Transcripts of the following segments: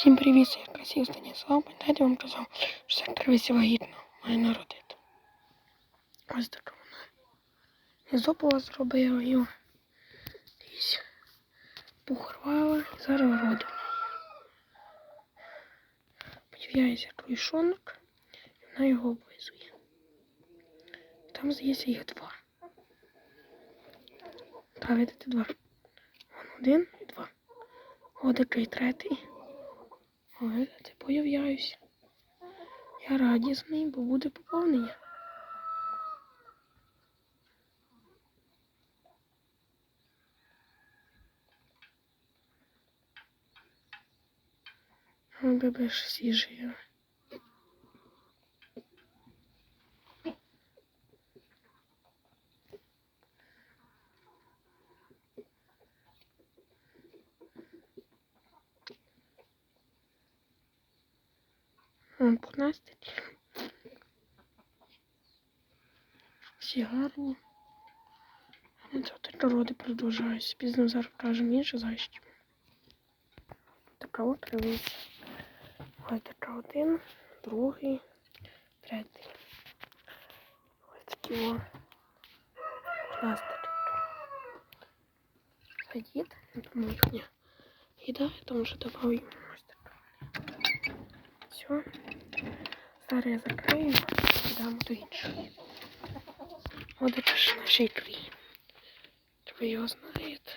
Всім привіт, я красив Станіслав. Пам'ятаєте, вам казав, що сектор вісі вагітно має народити. Ось така вона. І зопова зробила його. Десь похорвала і зараз родила. Подивляється клішонок, і вона його облизує. Там, здається, їх два. Так, видите, два. Вон один і два. Один і третій. Оглядати типу появляюсь. Я радісний, бо буде поповнення. Бебеш сіжею. 15 Всі гарні. Ну, Роди продовжаюся. Пізно зараз покажемо інше зайчик. Така от кривиця. вот така один, другий, третій. Ось такі о. Настер. Садіт, тому їхня їда, тому що добавимо ось так. Все Зараз я закрию і дам до іншої. От це ж нашій крі. Ви його знаєте.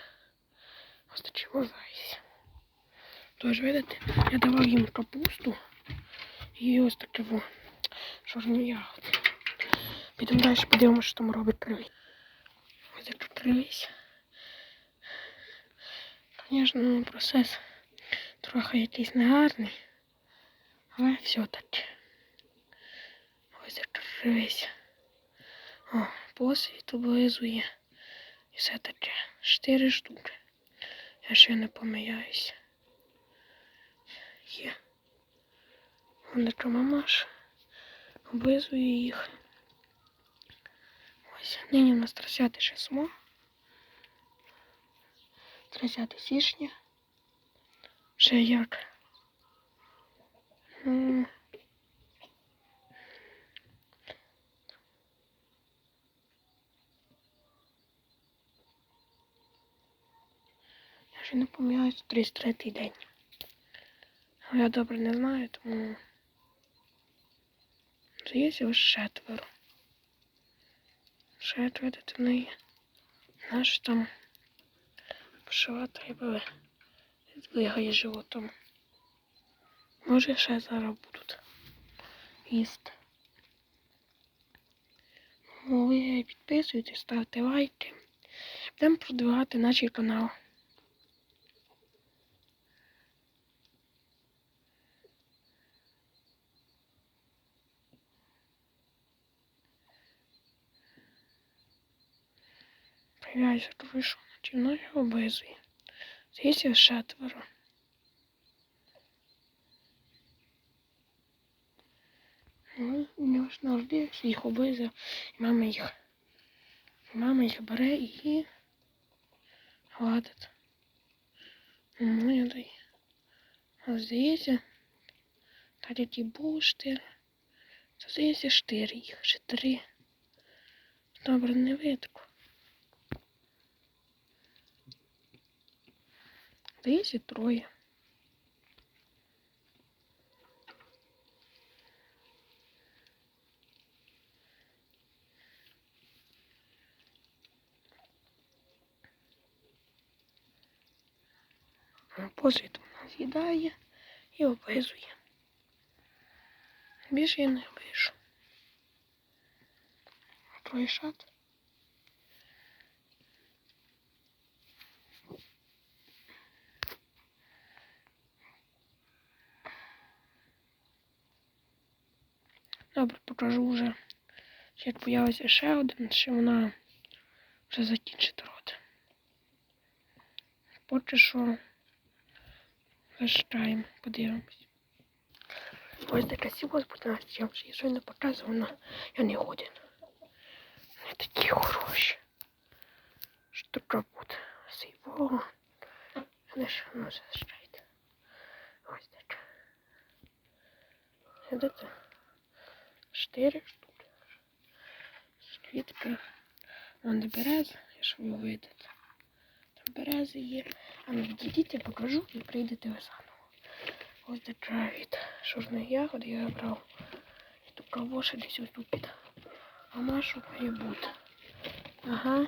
Ось такі зайці. Тож, видите, я давав їм капусту і ось таке во чорні ягоди. Підемо далі, подивимося, що там робить кривий. Ось як кривись. Звісно, процес трохи якийсь негарний. Але все-таки. Ось як Кривись. О, посвіт облизує. І все таке. Чотири штуки. Я ще не помиляюся. Є. Вон така мамаш. Облизує їх. Ось. Нині у нас 30 число. 30 січня. Ще як. Ну, Я не помиляюсь 33 день. Але я добре не знаю, тому здається лише четверо. В неї. Наш там пошивати треба двигає животом. Може ще зараз будуть їсти. Ну, ви підписуйтесь, ставте лайки. Будемо продвигати наш канал. Появляється крышу, начинаю обезує. Здесь є четверо. Ну, завжди їх обезує, і мама їх. Мама їх бере і гладить. Ну, я даю. А здається, так які були чотири. Це здається чотири їх, три. Добре, не видко. Здається, троє. Посвіт вона з'їдає і облизує. Більше я не оближу. Троє Добре, покажу вже. Як появиться ще один, ще вона вже закінчить рот. Поки що зачекаємо, подивимось. Ось така сіла з я вже її щойно показувала, я не годен. Не такі хороші. Що така буде? Сіво. Не що воно зачекайте. Ось така. Видите? 4 штуки. Квітки. Вон до берез, якщо ви вийдете. Там берези а ну, є. А, а не відійдіть, покажу и прийдете его заново. Ось така від шурних ягод я брал І тут кавоша десь отупить. А машу має. Ага,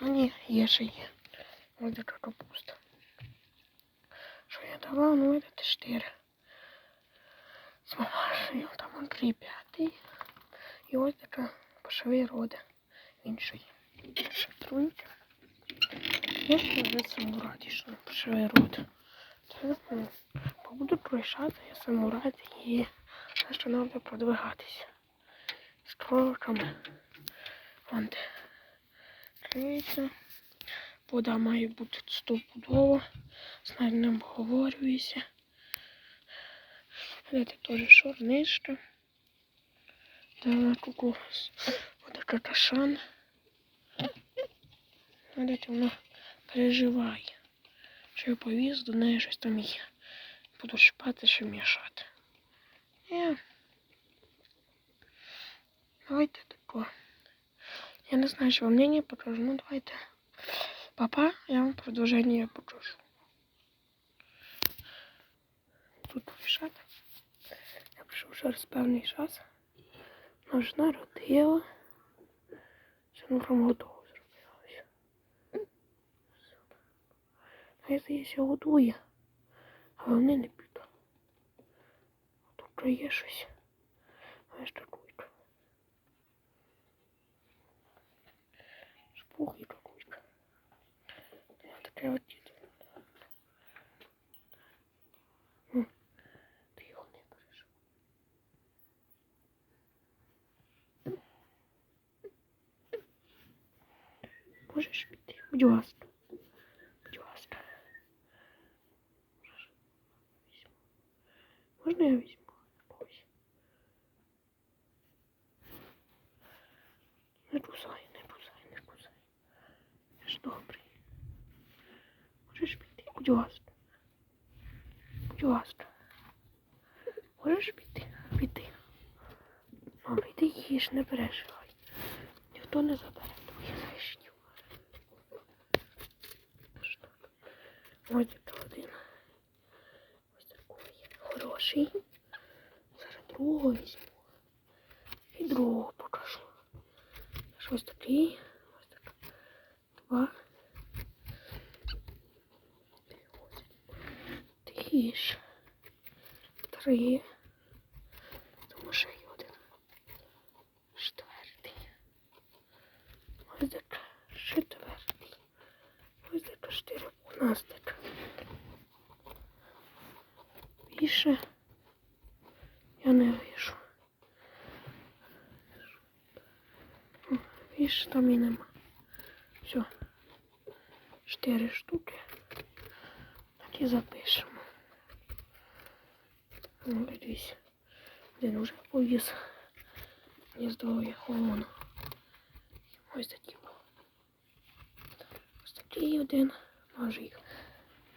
они ешь ее вот это капуста. что я давал ну это 4. Смолашив, там Андрій п'ятий. І ось така пошові рода Інший. Шатруйка. Я сам раді, що пошові рода. Е, побуду пройшати, я сам радий і що треба продвигатися. З кроками. Вон де. Вода має бути стопудово. З нами не обговорююся. Видите, теж шорнишка. Та куку. Ось кашан. Видите, вона переживає. Що я повіз, до неї щось там є. Буду шпати, що мішати. Е. Давайте тако. Я не знаю, що вам мнение покажу. Ну давайте. Папа, я вам продовження покажу. Тут лишати. Прийшов через певний час. Нож народила. Прям готово зробилося. Я здається, готує. Але вони не підуть. Тут є щось. Ось такуйка. Спух і такуйка. Таке от Можеш піти? Будь ласка. Будь ласка. Можна я візьму? Ось. Не кусай, не кусай, не кусай. Я ж добрий. Можеш піти? Будь ласка. Будь ласка. Можеш піти? Піти. Мама, йди їж, не переживай. Ніхто не забере Ось тут один. Ось такий. Хороший. Зараз другого візьму. І другого покажу. Аж ось такий. Ось так. Два. Ось. Тиш. Три. Тому ще й один. Четвертий. Ось так. Четвертий. Ось так чотири. У нас так. Більше я не вижу. Більше там і нема. Все. Чотири штуки. Так і запишемо. Ну, дивись. Один уже повіз. Здоров'я холону. Ось такі. Ось такий один. Може їх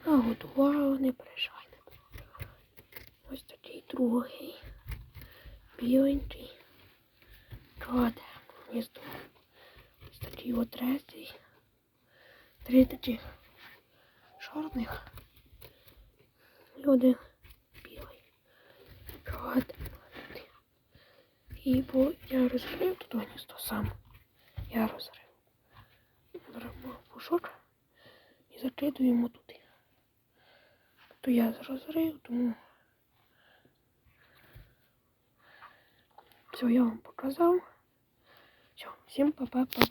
наготував, не переживай. Ось такий другий. Біленький. Кладе гніздо. Ось такий от третій. Три такі чорних. Один білий. Кладе. І бо я розрив тут гніздо сам. Я розрив. Беремо пушок і закидуємо туди. То я розрив, тому Все, я вам показав. Все, всем па-па-па-па.